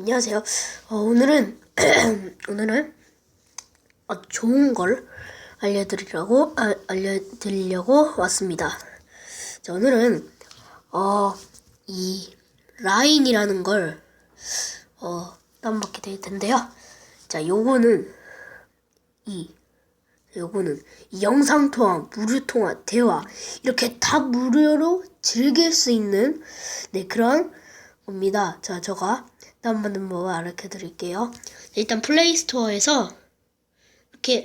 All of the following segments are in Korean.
안녕하세요. 어, 오늘은 오늘은 어, 좋은 걸 알려드리려고 아, 알려드리려고 왔습니다. 자, 오늘은 어, 이 라인이라는 걸 어, 다운받게 될 텐데요. 자, 요거는 이 요거는 이 영상 통화, 무료 통화, 대화 이렇게 다 무료로 즐길 수 있는 네 그런 겁니다. 자, 제가 다운받는 방법 알려 드릴게요. 일단 플레이 스토어에서 이렇게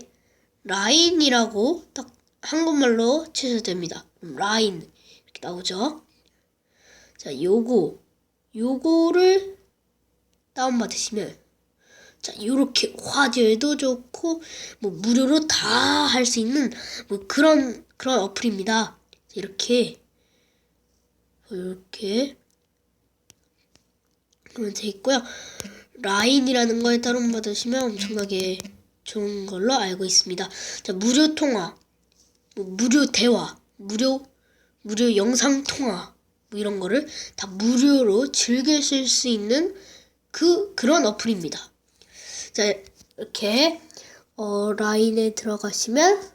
라인이라고 딱 한국말로 치셔도 됩니다. 그럼 라인 이렇게 나오죠. 자, 요거 요거를 다운받으시면 자, 요렇게 화질도 좋고 뭐 무료로 다 할 수 있는 뭐 그런 그런 어플입니다. 이렇게 이렇게 돼 있고요. 라인이라는 걸 다운받으시면 엄청나게 좋은 걸로 알고 있습니다. 자, 무료 통화, 뭐 무료 대화, 무료 무료 영상 통화 뭐 이런 거를 다 무료로 즐기실 수 있는 그 그런 어플입니다. 자, 이렇게 어, 라인에 들어가시면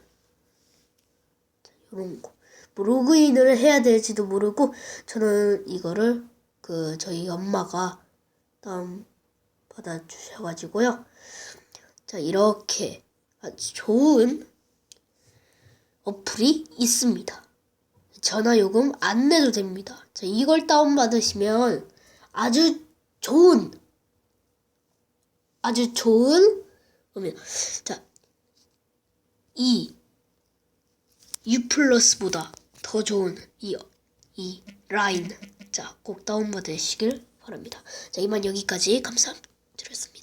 이런 거. 뭐 로그인을 해야 될지도 모르고 저는 이거를 그 저희 엄마가 다운 받아 주셔가지고요. 자 이렇게 아주 좋은 어플이 있습니다. 전화 요금 안 내도 됩니다. 자 이걸 다운 받으시면 아주 좋은 아주 좋은 음이 자, 이 U 플러스보다 더 좋은 이, 이 라인 자, 꼭 다운받으시길 바랍니다. 자, 이만 여기까지 감사드렸습니다.